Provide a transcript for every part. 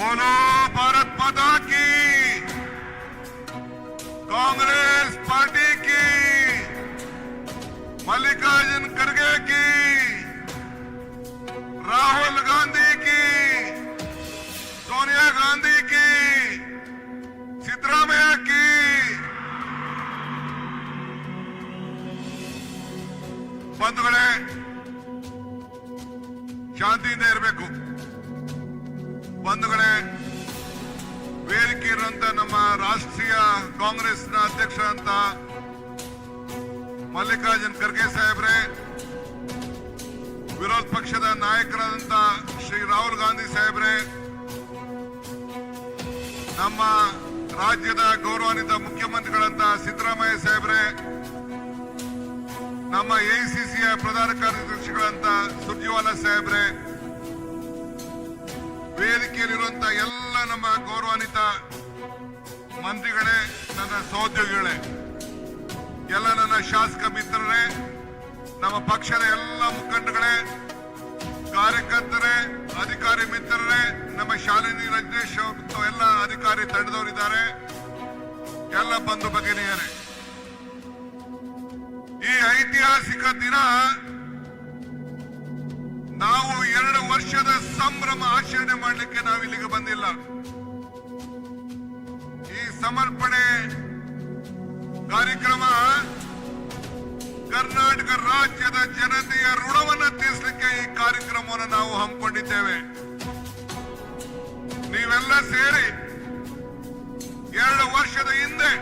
One. ಕಾಂಗ್ರೆಸ್ನ ಅಧ್ಯಕ್ಷ ಅಂತ ಮಲ್ಲಿಕಾರ್ಜುನ್ ಖರ್ಗೆ ಸಾಹೇಬ್ರೆ, ವಿರೋಧ ಪಕ್ಷದ ನಾಯಕರಾದಂತ ಶ್ರೀ ರಾಹುಲ್ ಗಾಂಧಿ ಸಾಹೇಬ್ರೆ, ನಮ್ಮ ರಾಜ್ಯದ ಗೌರವಾನ್ವಿತ ಮುಖ್ಯಮಂತ್ರಿಗಳಂತ ಸಿದ್ದರಾಮಯ್ಯ ಸಾಹೇಬ್ರೆ, ನಮ್ಮ ಎಐಸಿಸಿಯ ಪ್ರಧಾನ ಕಾರ್ಯದರ್ಶಿಗಳಂತ ಸುರ್ಜಿವಾಲಾ ಸಾಹೇಬ್ರೆ, ವೇದಿಕೆಯಲ್ಲಿರುವಂತ ಎಲ್ಲ ನಮ್ಮ ಗೌರವಾನ್ವಿತ ಮಂತ್ರಿಗಳೇ, ನನ್ನ ಸಹೋದ್ಯೋಗಿಗಳೇ, ಎಲ್ಲ ನನ್ನ ಶಾಸಕ ಮಿತ್ರರೇ, ನಮ್ಮ ಪಕ್ಷದ ಎಲ್ಲ ಮುಖಂಡಗಳೇ, ಕಾರ್ಯಕರ್ತರೇ, ಅಧಿಕಾರಿ ಮಿತ್ರರೇ, ನಮ್ಮ ಶಾಲಿನಿ ರಜನೀಶ್ ಮತ್ತು ಎಲ್ಲ ಅಧಿಕಾರಿ ತಂಡದವರಿದ್ದಾರೆ. ಎಲ್ಲ ಬಂಧು ಭಗಿನಿಯರೇ, ಈ ಐತಿಹಾಸಿಕ ದಿನ ನಾವು ಎರಡು ವರ್ಷದ ಸಂಭ್ರಮ ಆಚರಣೆ ಮಾಡಲಿಕ್ಕೆ ನಾವು ಇಲ್ಲಿಗೆ ಬಂದಿಲ್ಲ. ಸಮರ್ಪಣೆ ಕಾರ್ಯಕ್ರಮ ಕರ್ನಾಟಕ ರಾಜ್ಯದ ಜನತೆಯ ಋಣವನ್ನು ತೀರಿಸಲಿಕ್ಕೆ ಈ ಕಾರ್ಯಕ್ರಮವನ್ನು ನಾವು ಹಮ್ಮಿಕೊಂಡಿದ್ದೇವೆ. ನೀವೆಲ್ಲ ಸೇರಿ ಎರಡು ವರ್ಷದ ಹಿಂದೆ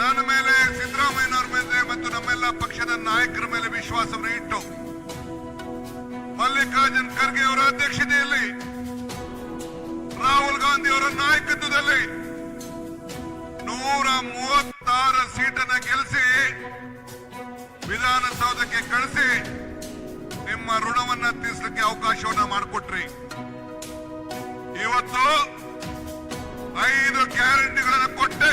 ನನ್ನ ಮೇಲೆ ಸಿದ್ದರಾಮಯ್ಯನವರ ಮೇಲೆ ಮತ್ತು ನಮ್ಮೆಲ್ಲ ಪಕ್ಷದ ನಾಯಕರ ಮೇಲೆ ವಿಶ್ವಾಸವನ್ನು ಇಟ್ಟು ಮಲ್ಲಿಕಾರ್ಜುನ್ ಖರ್ಗೆ ಅವರ ಅಧ್ಯಕ್ಷತೆಯಲ್ಲಿ ರಾಹುಲ್ ಗಾಂಧಿ ಅವರ ನಾಯಕತ್ವದಲ್ಲಿ ನೂರ ಮೂವತ್ತಾರು ಸೀಟನ್ನ ಗೆಲ್ಲಿಸಿ ವಿಧಾನಸೌಧಕ್ಕೆ ಕಳಿಸಿ ನಿಮ್ಮ ಋಣವನ್ನ ತೀರಿಸಲಿಕ್ಕೆ ಅವಕಾಶವನ್ನ ಮಾಡಿಕೊಟ್ರಿ. ಇವತ್ತು ಐದು ಗ್ಯಾರಂಟಿಗಳನ್ನು ಕೊಟ್ಟೆ.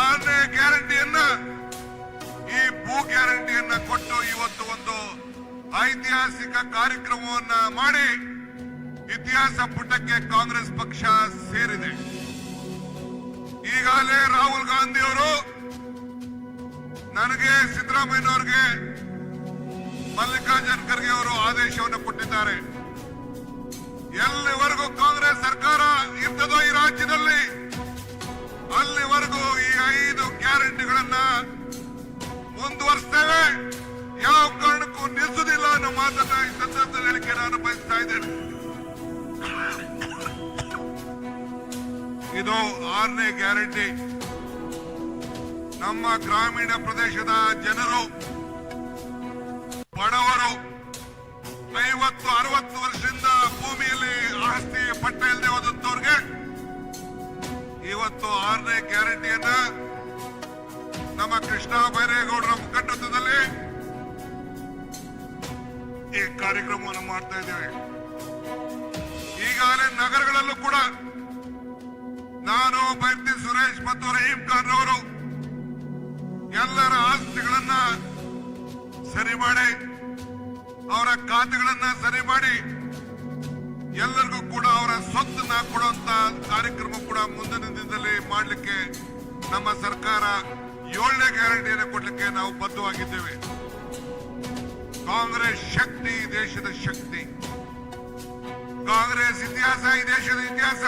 ಆರನೇ ಗ್ಯಾರಂಟಿಯನ್ನ, ಈ ಭೂ ಗ್ಯಾರಂಟಿಯನ್ನ ಕೊಟ್ಟು ಇವತ್ತು ಒಂದು ಐತಿಹಾಸಿಕ ಕಾರ್ಯಕ್ರಮವನ್ನ ಮಾಡಿ ಇತಿಹಾಸ ಪುಟಕ್ಕೆ ಕಾಂಗ್ರೆಸ್ ಪಕ್ಷ ಸೇರಿದೆ. ಈಗಾಗಲೇ ರಾಹುಲ್ ಗಾಂಧಿ ಅವರು ನನಗೆ ಸಿದ್ದರಾಮಯ್ಯನವರಿಗೆ ಮಲ್ಲಿಕಾರ್ಜುನ್ ಖರ್ಗೆ ಅವರು ಆದೇಶವನ್ನು ಕೊಟ್ಟಿದ್ದಾರೆ. ಎಲ್ಲಿವರೆಗೂ ಕಾಂಗ್ರೆಸ್ ಸರ್ಕಾರ ಇರ್ತದೋ ಈ ರಾಜ್ಯದಲ್ಲಿ, ಅಲ್ಲಿವರೆಗೂ ಈ ಐದು ಗ್ಯಾರಂಟಿಗಳನ್ನ ಮುಂದುವರಿಸ್ತೇವೆ. ಯಾವ ಕಾರಣಕ್ಕೂ ನಿಲ್ಲಿಸುವುದಿಲ್ಲ ಅನ್ನೋ ಮಾತನ್ನ ಈ ಸಂದರ್ಭದಲ್ಲಿ ಹೇಳಿಕೆ ನಾನು ಬಯಸ್ತಾ ಇದ್ದೇನೆ. ಇದು ಆರನೇ ಗ್ಯಾರಂಟಿ. ನಮ್ಮ ಗ್ರಾಮೀಣ ಪ್ರದೇಶದ ಜನರು, ಬಡವರು, ಐವತ್ತು, ಅರವತ್ತು ವರ್ಷದಿಂದ ಭೂಮಿಯಲ್ಲಿ ಆಸ್ತಿ ಪಟ್ಟ ಇಲ್ಲದೆ ಹೋದಂತವ್ರಿಗೆ ಇವತ್ತು ಆರನೇ ಗ್ಯಾರಂಟಿಯನ್ನ ನಮ್ಮ ಕೃಷ್ಣ ಬೈರೇಗೌಡರ ಮುಖಂಡತ್ವದಲ್ಲಿ ಈ ಕಾರ್ಯಕ್ರಮವನ್ನು ಮಾಡ್ತಾ ಇದ್ದೇವೆ. ಈಗಾಗಲೇ ನಗರಗಳಲ್ಲೂ ಕೂಡ ನಾನು ಬೈರ್ತಿ ಸುರೇಶ್ ಮತ್ತು ರಹೀಂ ಖಾನ್ ಅವರು ಎಲ್ಲರ ಆಸ್ತಿಗಳನ್ನ ಸರಿ ಮಾಡಿ, ಅವರ ಖಾತೆಗಳನ್ನ ಸರಿ ಮಾಡಿ ಎಲ್ಲರಿಗೂ ಕೂಡ ಅವರ ಸ್ವತ್ತನ್ನ ಕೊಡುವಂತ ಕಾರ್ಯಕ್ರಮ ಕೂಡ ಮುಂದಿನ ದಿನದಲ್ಲಿ ಮಾಡಲಿಕ್ಕೆ ನಮ್ಮ ಸರ್ಕಾರ ಏಳನೇ ಗ್ಯಾರಂಟಿಯನ್ನು ಕೊಡಲಿಕ್ಕೆ ನಾವು ಬದ್ಧವಾಗಿದ್ದೇವೆ. ಕಾಂಗ್ರೆಸ್ ಶಕ್ತಿ, ದೇಶದ ಶಕ್ತಿ. ಕಾಂಗ್ರೆಸ್ ಇತಿಹಾಸ, ಈ ದೇಶದ ಇತಿಹಾಸ.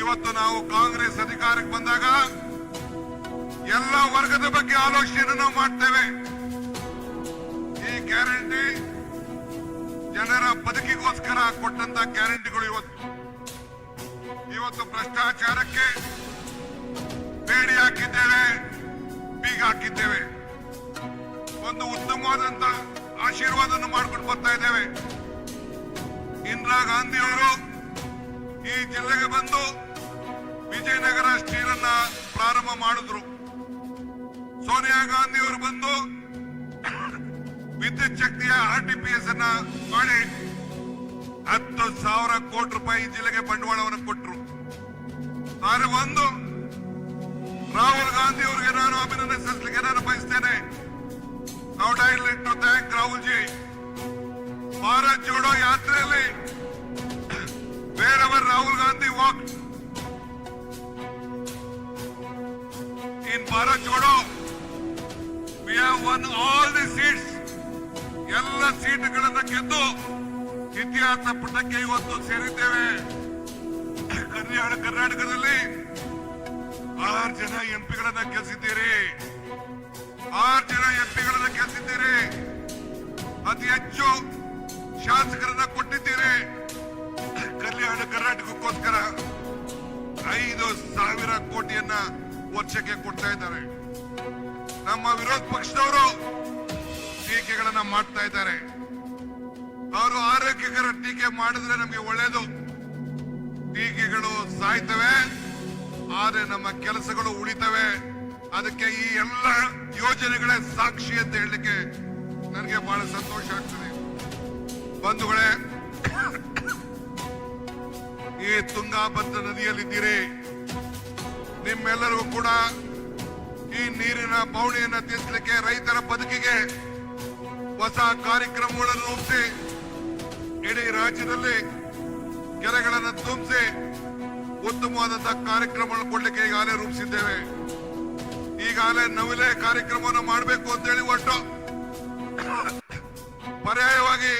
ಇವತ್ತು ನಾವು ಕಾಂಗ್ರೆಸ್ ಅಧಿಕಾರಕ್ಕೆ ಬಂದಾಗ ಎಲ್ಲ ವರ್ಗದ ಬಗ್ಗೆ ಆಲೋಚನೆಯನ್ನು ನಾವು ಮಾಡ್ತೇವೆ. ಈ ಗ್ಯಾರಂಟಿ ಜನರ ಬದುಕಿಗೋಸ್ಕರ ಕೊಟ್ಟಂತ ಗ್ಯಾರಂಟಿಗಳು ಇವತ್ತು. ಇವತ್ತು ಭ್ರಷ್ಟಾಚಾರಕ್ಕೆ ಬೇಡಿ ಹಾಕಿದ್ದೇವೆ, ಬೀಗ ಹಾಕಿದ್ದೇವೆ. ಒಂದು ಉತ್ತಮವಾದಂತ ಆಶೀರ್ವಾದವನ್ನು ಮಾಡ್ಕೊಂಡು ಬರ್ತಾ ಇದ್ದೇವೆ. ಇಂದಿರಾ ಗಾಂಧಿ ಅವರು ಈ ಜಿಲ್ಲೆಗೆ ಬಂದು ವಿಜಯನಗರ ಸ್ಟೀಲ್ ಅನ್ನ ಪ್ರಾರಂಭ ಮಾಡಿದ್ರು. ಸೋನಿಯಾ ಗಾಂಧಿ ಅವರು ಬಂದು ವಿದ್ಯುತ್ ಶಕ್ತಿಯ ಆರ್ ಟಿ ಪಿ ಎಸ್ ಅನ್ನ ಮಾಡಿ ಹತ್ತು ಸಾವಿರ ಕೋಟಿ ರೂಪಾಯಿ ಜಿಲ್ಲೆಗೆ ಬಂಡವಾಳವನ್ನು ಕೊಟ್ಟರು ಆದರೆ ಒಂದು ರಾಹುಲ್ ಗಾಂಧಿ ಅವರಿಗೆ ನಾನು ಅಭಿನಂದನೆ ಸಲ್ಲಿಸಲಿಕ್ಕೆ ನಾನು ಬಯಸ್ತೇನೆ. ನಾವು dial to thank Rahul ji Bharat Jodo ಯಾತ್ರೆಯಲ್ಲಿ wherever Rahul Gandhi walk in Bharat Jodo we have won all the seats ಎಲ್ಲ ಸೀಟ್ಗಳನ್ನು ಗೆದ್ದು ಇತಿಹಾಸ ಪುಟಕ್ಕೆ ಇವತ್ತು ಸೇರಿದ್ದೇವೆ. ಕಲ್ಯಾಣ ಕರ್ನಾಟಕದಲ್ಲಿ ಆರು ಜನ ಎಂಪಿಗಳನ್ನ ಗೆಲ್ಸಿದ್ದೀರಿ. ಆರು ಜನ ಎಂಪಿಗಳನ್ನ ಗೆಲ್ಸಿದ್ದೀರಿ. ಅತಿ ಹೆಚ್ಚು ಶಾಸಕರನ್ನ ಕೊಟ್ಟಿದ್ದೀರಿ. ಕಲ್ಯಾಣ ಕರ್ನಾಟಕಕ್ಕೋಸ್ಕರ ಐದು ಸಾವಿರ ಕೋಟಿಯನ್ನ ವರ್ಷಕ್ಕೆ ಕೊಡ್ತಾ ಇದ್ದಾರೆ. ನಮ್ಮ ವಿರೋಧ ಪಕ್ಷದವರು ಟೀಕೆಗಳನ್ನ ಮಾಡ್ತಾ ಇದ್ದಾರೆ. ಅವರು ಆರೋಗ್ಯಕರ ಟೀಕೆ ಮಾಡಿದ್ರೆ ನಮಗೆ ಒಳ್ಳೇದು. ಟೀಕೆಗಳು ಸಾಯ್ತವೆ, ಆದ್ರೆ ನಮ್ಮ ಕೆಲಸಗಳು ಉಳಿತವೆ. ಅದಕ್ಕೆ ಈ ಎಲ್ಲ ಯೋಜನೆಗಳೇ ಸಾಕ್ಷಿ ಅಂತ ಹೇಳಲಿಕ್ಕೆ ನನಗೆ ಬಹಳ ಸಂತೋಷ ಆಗ್ತದೆ. ಬಂಧುಗಳೇ, ಈ ತುಂಗಾಭದ್ರ ನದಿಯಲ್ಲಿದ್ದೀರಿ. ನಿಮ್ಮೆಲ್ಲರಿಗೂ ಕೂಡ ಈ ನೀರಿನ ಬೌಣಿಯನ್ನು ತೀರಿಸಲಿಕ್ಕೆ ರೈತರ ಬದುಕಿಗೆ ಹೊಸ ಕಾರ್ಯಕ್ರಮಗಳನ್ನು ರೂಪಿಸಿ, ಇಡೀ ರಾಜ್ಯದಲ್ಲಿ ಕೆರೆಗಳನ್ನು ತುಂಬಿಸಿ ಉತ್ತಮವಾದಂತಹ ಕಾರ್ಯಕ್ರಮಗಳನ್ನು ಕೊಡ್ಲಿಕ್ಕೆ ಈಗಾಗಲೇ ರೂಪಿಸಿದ್ದೇವೆ. ಈಗಾಗಲೇ ನವಿಲೆ ಕಾರ್ಯಕ್ರಮವನ್ನು ಮಾಡಬೇಕು ಅಂತೇಳಿ ಒಟ್ಟು ಪರ್ಯಾಯವಾಗಿ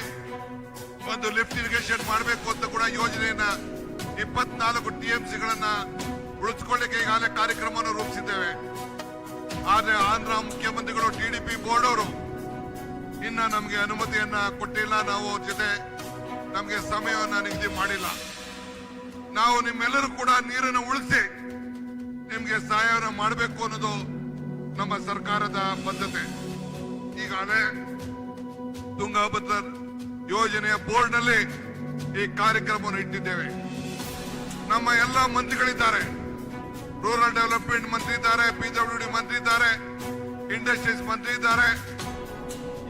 ಒಂದು ಲಿಫ್ಟ್ ಇರಿಗೇಷನ್ ಮಾಡಬೇಕು ಅಂತ ಕೂಡ ಯೋಜನೆಯನ್ನ ಇಪ್ಪತ್ನಾಲ್ಕು ಟಿಎಂಸಿಗಳನ್ನ ಉಳಿಸ್ಕೊಳ್ಳಿಕ್ಕೆ ಈಗಾಗಲೇ ಕಾರ್ಯಕ್ರಮವನ್ನು ರೂಪಿಸಿದ್ದೇವೆ. ಆದ್ರೆ ಆಂಧ್ರ ಮುಖ್ಯಮಂತ್ರಿಗಳು ಟಿಡಿಪಿ ಬೋರ್ಡ್ ಅವರು ಇನ್ನ ನಮಗೆ ಅನುಮತಿಯನ್ನ ಕೊಟ್ಟಿಲ್ಲ. ನಾವು ಅವ್ರ ಜೊತೆ ನಮಗೆ ಸಮಯವನ್ನ ನಿಗದಿ ಮಾಡಿಲ್ಲ. ನಾವು ನಿಮ್ಮೆಲ್ಲರೂ ಕೂಡ ನೀರನ್ನು ಉಳಿಸಿ ನಿಮ್ಗೆ ಸಹಾಯವನ್ನು ಮಾಡಬೇಕು ಅನ್ನೋದು ನಮ್ಮ ಸರ್ಕಾರದ ಬದ್ಧತೆ. ಈಗಾಗಲೇ ತುಂಗಭದ್ರ ಯೋಜನೆಯ ಬೋರ್ಡ್ನಲ್ಲಿ ಈ ಕಾರ್ಯಕ್ರಮವನ್ನು ಇಟ್ಟಿದ್ದೇವೆ. ನಮ್ಮ ಎಲ್ಲ ಮಂತ್ರಿಗಳಿದ್ದಾರೆ. ರೂರಲ್ ಡೆವಲಪ್ಮೆಂಟ್ ಮಂತ್ರಿ ಇದ್ದಾರೆ ಪಿಡಬ್ಲ್ಯೂ ಡಿ ಮಂತ್ರಿ ಇದ್ದಾರೆ, ಇಂಡಸ್ಟ್ರೀಸ್ ಮಂತ್ರಿ ಇದ್ದಾರೆ.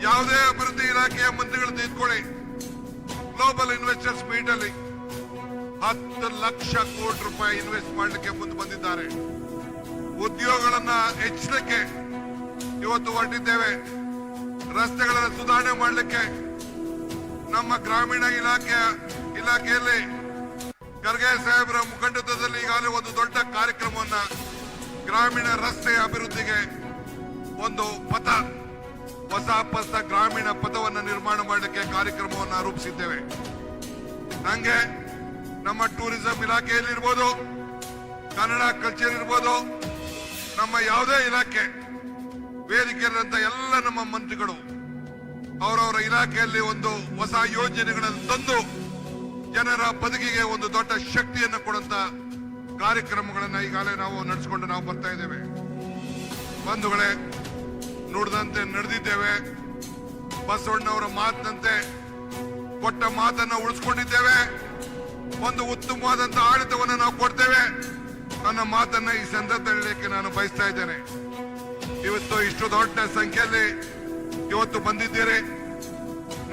ಯಾವುದೇ ಅಭಿವೃದ್ಧಿ ಇಲಾಖೆಯ ಮಂತ್ರಿಗಳು ತೆಗೆದುಕೊಳ್ಳಿ ಗ್ಲೋಬಲ್ ಇನ್ವೆಸ್ಟರ್ಸ್ ಮೀಟ್ ಅಲ್ಲಿ ಹತ್ತು ಲಕ್ಷ ಕೋಟಿ ರೂಪಾಯಿ ಇನ್ವೆಸ್ಟ್ ಮಾಡಲಿಕ್ಕೆ ಮುಂದೆ ಬಂದಿದ್ದಾರೆ. ಉದ್ಯೋಗಗಳನ್ನ ಹೆಚ್ಚಲಿಕ್ಕೆ ಇವತ್ತು ಹೊರಟಿದ್ದೇವೆ. ರಸ್ತೆಗಳನ್ನು ಸುಧಾರಣೆ ಮಾಡಲಿಕ್ಕೆ ನಮ್ಮ ಗ್ರಾಮೀಣ ಇಲಾಖೆ ಇಲಾಖೆಯಲ್ಲಿ ಖರ್ಗೆ ಸಾಹೇಬರ ಮುಖಂಡತ್ವದಲ್ಲಿ ಈಗಾಗಲೇ ಒಂದು ದೊಡ್ಡ ಕಾರ್ಯಕ್ರಮವನ್ನ ಗ್ರಾಮೀಣ ರಸ್ತೆ ಅಭಿವೃದ್ಧಿಗೆ ಒಂದು ಪಥ, ಹೊಸ ಪಥ ಗ್ರಾಮೀಣ ಪಥವನ್ನು ನಿರ್ಮಾಣ ಮಾಡಲಿಕ್ಕೆ ಕಾರ್ಯಕ್ರಮವನ್ನು ರೂಪಿಸಿದ್ದೇವೆ. ನಂಗೆ ನಮ್ಮ ಟೂರಿಸಂ ಇಲಾಖೆಯಲ್ಲಿ ಇರ್ಬೋದು, ಕನ್ನಡ ಕಲ್ಚರ್ ಇರ್ಬೋದು, ನಮ್ಮ ಯಾವುದೇ ಇಲಾಖೆ ವೇದಿಕೆಯಲ್ಲಿರುವಂತ ಎಲ್ಲ ನಮ್ಮ ಮಂತ್ರಿಗಳು ಅವರವರ ಇಲಾಖೆಯಲ್ಲಿ ಒಂದು ಹೊಸ ಯೋಜನೆಗಳನ್ನು ತಂದು ಜನರ ಬದುಕಿಗೆ ಒಂದು ದೊಡ್ಡ ಶಕ್ತಿಯನ್ನು ಕೊಡುವಂತ ಕಾರ್ಯಕ್ರಮಗಳನ್ನು ಈಗಾಗಲೇ ನಾವು ನಡೆಸಿಕೊಂಡು ನಾವು ಬರ್ತಾ ಇದ್ದೇವೆ. ಬಂಧುಗಳೇ, ನುಡಿದಂತೆ ನಡೆದಿದ್ದೇವೆ. ಬಸವಣ್ಣವರ ಮಾತಿನಂತೆ ಕೊಟ್ಟ ಮಾತನ್ನ ಉಳಿಸ್ಕೊಂಡಿದ್ದೇವೆ. ಒಂದು ಉತ್ತಮವಾದಂತ ಆಡಳಿತವನ್ನು ನಾವು ಕೊಡ್ತೇವೆ. ನನ್ನ ಮಾತನ್ನ ಈ ಸಂದರ್ಭದಲ್ಲಿ ನಾನು ಬಯಸ್ತಾ ಇದ್ದೇನೆ. ಇವತ್ತು ಇಷ್ಟು ದೊಡ್ಡ ಸಂಖ್ಯೆಯಲ್ಲಿ ಇವತ್ತು ಬಂದಿದ್ದೀರಿ.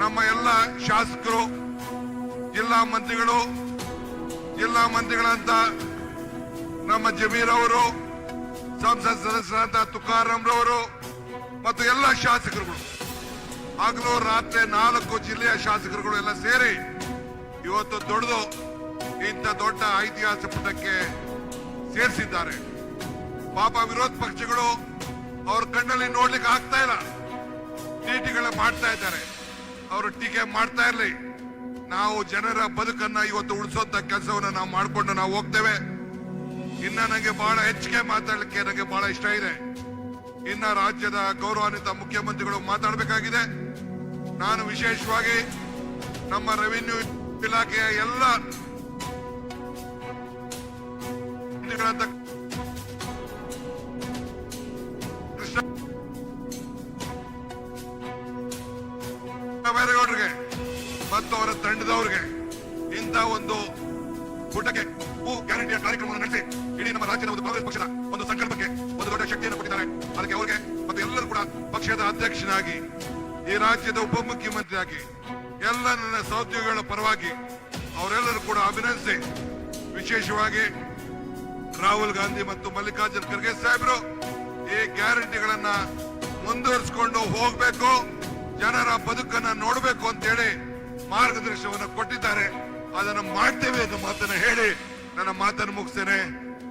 ನಮ್ಮ ಎಲ್ಲ ಶಾಸಕರು, ಜಿಲ್ಲಾ ಮಂತ್ರಿಗಳು, ಜಿಲ್ಲಾ ಮಂತ್ರಿಗಳಂತ ನಮ್ಮ ಜಮೀರ್ ಅವರು, ಸಂಸತ್ ಸದಸ್ಯರಾದ ತುಕಾರಾಮ್ ರವರು ಮತ್ತು ಎಲ್ಲ ಶಾಸಕರುಗಳು. ಆಗಲೂ ರಾತ್ರಿ ನಾಲ್ಕು ಜಿಲ್ಲೆಯ ಶಾಸಕರುಗಳು ಎಲ್ಲ ಸೇರಿ ಇವತ್ತು ದೊಡ್ಡದು, ಇಂಥ ದೊಡ್ಡ ಐತಿಹಾಸಿಕ ಪುಟಕ್ಕೆ ಸೇರಿಸಿದ್ದಾರೆ. ಪಾಪ ವಿರೋಧ ಪಕ್ಷಗಳು ಅವ್ರ ಕಣ್ಣಲ್ಲಿ ನೋಡ್ಲಿಕ್ಕೆ ಆಗ್ತಾ ಇಲ್ಲ. ಟೀಟಿಗಳ ಮಾಡ್ತಾ ಇದ್ದಾರೆ. ಅವರು ಟೀಕೆ ಮಾಡ್ತಾ ಇರಲಿ. ನಾವು ಜನರ ಬದುಕನ್ನ ಇವತ್ತು ಉಳಿಸೋಂತ ಕೆಲಸವನ್ನ ನಾವು ಮಾಡಿಕೊಂಡು ನಾವು ಹೋಗ್ತೇವೆ. ಇನ್ನ ನನಗೆ ಬಹಳ ಹೆಚ್ಚಿಗೆ ಮಾತಾಡಲಿಕ್ಕೆ ನನಗೆ ಬಹಳ ಇಷ್ಟ ಇದೆ. ಇನ್ನ ರಾಜ್ಯದ ಗೌರವಾನ್ವಿತ ಮುಖ್ಯಮಂತ್ರಿಗಳು ಮಾತಾಡಬೇಕಾಗಿದೆ. ನಾನು ವಿಶೇಷವಾಗಿ ನಮ್ಮ ರೆವಿನ್ಯೂ ಇಲಾಖೆಯ ಎಲ್ಲ ಬೈರೇಗೌಡರಿಗೆ, ಮತ್ತು ಅವರ ತಂಡದವರಿಗೆ ಇಂಥ ಒಂದು ಊಟಕ್ಕೆ ಭೂ ಗ್ಯಾರಂಟಿಯ ಕಾರ್ಯಕ್ರಮವನ್ನು ನಡೆಸಿ ಇಡೀ ನಮ್ಮ ರಾಜ್ಯದ ಒಂದು ಕಾಂಗ್ರೆಸ್ ಪಕ್ಷದ ಒಂದು ಸಂಕಲ್ಪಕ್ಕೆ ಒಂದು ದೊಡ್ಡ ಶಕ್ತಿಯನ್ನು ಕೊಟ್ಟಿದ್ದಾರೆ. ಅದಕ್ಕೆ ಅವರಿಗೆ ಮತ್ತು ಎಲ್ಲರೂ ಕೂಡ ಪಕ್ಷದ ಅಧ್ಯಕ್ಷನಾಗಿ, ಈ ರಾಜ್ಯದ ಉಪಮುಖ್ಯಮಂತ್ರಿಯಾಗಿ, ಎಲ್ಲ ನನ್ನ ಸಹೋದ್ಯೋಗಿಗಳ ಪರವಾಗಿ ಅವರೆಲ್ಲರೂ ಕೂಡ ಅಭಿನಂದಿಸಿ, ವಿಶೇಷವಾಗಿ ರಾಹುಲ್ ಗಾಂಧಿ ಮತ್ತು ಮಲ್ಲಿಕಾರ್ಜುನ್ ಖರ್ಗೆ ಸಾಹೇಬರು ಈ ಗ್ಯಾರಂಟಿಗಳನ್ನ ಮುಂದುವರಿಸಿಕೊಂಡು ಹೋಗ್ಬೇಕು. ಜನರ ಬದುಕನ್ನ ನೋಡಬೇಕು ಅಂತೇಳಿ ಮಾರ್ಗದರ್ಶನವನ್ನು ಕೊಟ್ಟಿದ್ದಾರೆ. ಅದನ್ನು ಮಾಡ್ತೇವೆ ಅನ್ನೋ ಮಾತನ್ನು ಹೇಳಿ ನನ್ನ ಮಾತನ್ನು ಮುಗಿಸ್ತೇನೆ.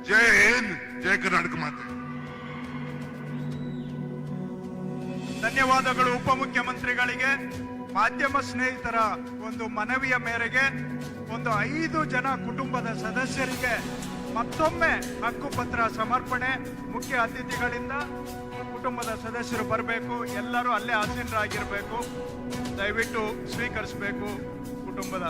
ಜೈ ಹಿಂದ್, ಜೈ ಕರ್ನಾಟಕ ಮಾತೆ. ಧನ್ಯವಾದಗಳು ಉಪಮುಖ್ಯಮಂತ್ರಿಗಳಿಗೆ. ಮಾಧ್ಯಮ ಸ್ನೇಹಿತರ ಒಂದು ಮನವಿಯ ಮೇರೆಗೆ ಒಂದು ಐದು ಜನ ಕುಟುಂಬದ ಸದಸ್ಯರಿಗೆ ಮತ್ತೊಮ್ಮೆ ಹಕ್ಕುಪತ್ರ ಸಮರ್ಪಣೆ ಮುಖ್ಯ ಅತಿಥಿಗಳಿಂದ ಕುಟುಂಬದ ಸದಸ್ಯರು ಬರಬೇಕು ಎಲ್ಲರೂ ಅಲ್ಲೇ ಆಸೀನರಾಗಿರಬೇಕು. ದಯವಿಟ್ಟು ಸ್ವೀಕರಿಸಬೇಕು ಕುಟುಂಬದ.